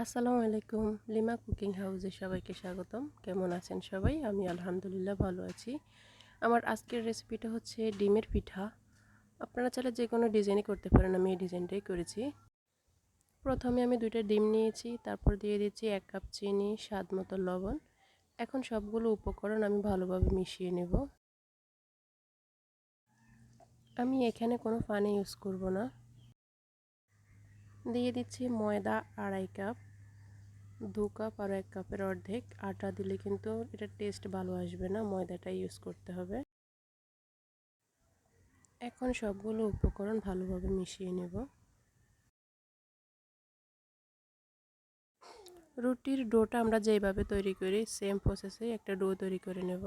আসসালামু আলাইকুম। Lima cooking হাউসে সবাইকে স্বাগতম। কেমন আছেন সবাই? আমি আলহামদুলিল্লাহ ভালো আছি। আমার আজকের রেসিপিটা হচ্ছে ডিমের পিঠা। আপনারা চাইলে যে কোনো ডিজাইনই করতে পারেন, আমি এই ডিজাইনটাই করেছি। প্রথমে আমি দুইটা ডিম নিয়েছি, তারপর দিয়ে দিচ্ছি এক কাপ চিনি, স্বাদ মতো লবণ। এখন সবগুলো উপকরণ আমি ভালোভাবে মিশিয়ে নেব। আমি এখানে কোনো পানি ইউজ করব না। দিয়ে দিচ্ছি ময়দা আড়াই কাপ, দু কাপ আর এক কাপের অর্ধেক। আটা দিলে কিন্তু এটা টেস্ট ভালো আসবে না, ময়দাটা ইউজ করতে হবে। এখন সবগুলো উপকরণ ভালোভাবে মিশিয়ে নেব। রুটির ডোটা আমরা যেভাবে তৈরি করি সেম প্রসেসে একটা ডো তৈরি করে নেব।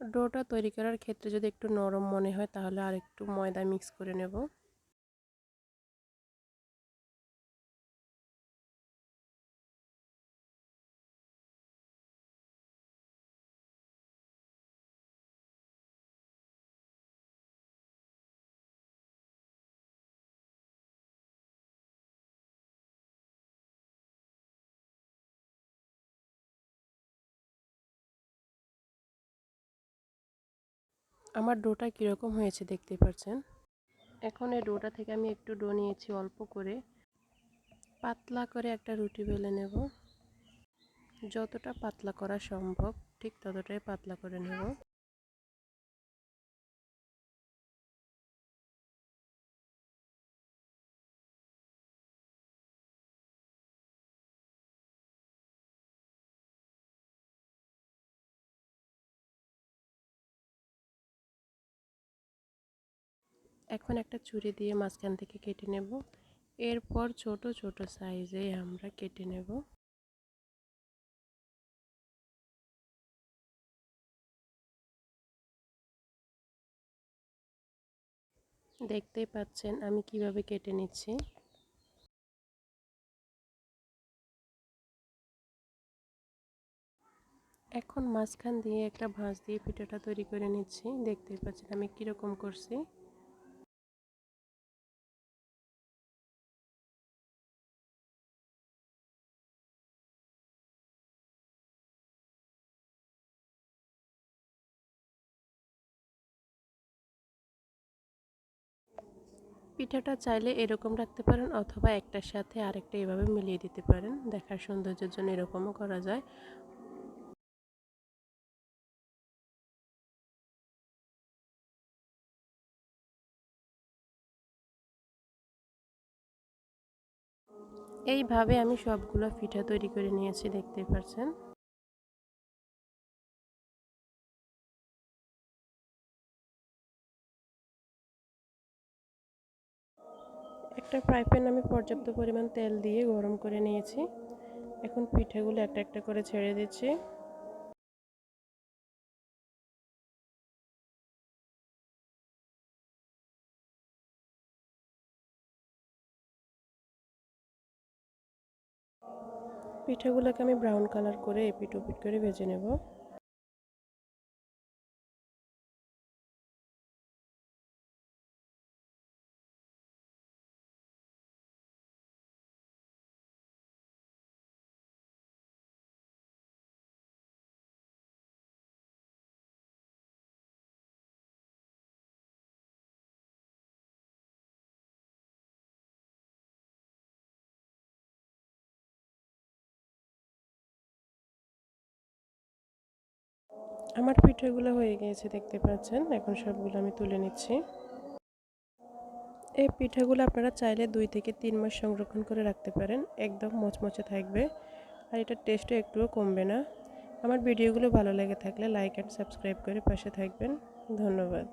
ডোটা তৈরি করার ক্ষেত্রে যদি একটু নরম মনে হয়, তাহলে আর একটু ময়দা মিক্স করে নেব। আমার ডোটা কীরকম হয়েছে দেখতে পাচ্ছেন? এখন এই ডোটা থেকে আমি একটু ডো নিয়েছি অল্প করে। পাতলা করে একটা রুটি বেলে নেব। যতটা পাতলা করা সম্ভব, ঠিক ততটাই পাতলা করে নেব। এখন একটা ছুরি দিয়ে মাঝখান থেকে কেটে নেব। এরপর ছোট ছোট সাইজে আমরা কেটে নেব। দেখতেই পাচ্ছেন আমি কীভাবে কেটে নিচ্ছি। এখন মাঝখান দিয়ে একটা ভাঁজ দিয়ে পিঠাটা তৈরি করে নিচ্ছি। দেখতেই পাচ্ছেন আমি কীরকম করছি। পিঠাটা চাইলে এরকম রাখতে পারেন অথবা একটার সাথে আরেকটা এভাবে মিলিয়ে দিতে পারেন। দেখার সৌন্দর্যের জন্য এরকমও করা যায়। এইভাবে আমি সবগুলো পিঠা তৈরি করে নিয়েছি দেখতে পাচ্ছেন একটা ফ্রাই প্যান আমি পর্যাপ্ত পরিমাণ তেল দিয়ে গরম করে নিয়েছি। এখন পিঠাগুলো একটা একটা করে ছেড়ে দিচ্ছি। পিঠাগুলোকে আমি ব্রাউন কালার করে এপিট ওপিট করে ভেজে নেব। আমার পিঠেগুলো হয়ে গিয়েছে, দেখতে পাচ্ছেন? এখন সবগুলো আমি তুলে নিচ্ছি। এই পিঠাগুলো আপনারা চাইলে দুই থেকে তিন মাস সংরক্ষণ করে রাখতে পারেন। একদম মচমচে থাকবে আর এটার টেস্টও একটুও কমবে না। আমার ভিডিওগুলো ভালো লেগে থাকলে লাইক অ্যান্ড সাবস্ক্রাইব করে পাশে থাকবেন। ধন্যবাদ।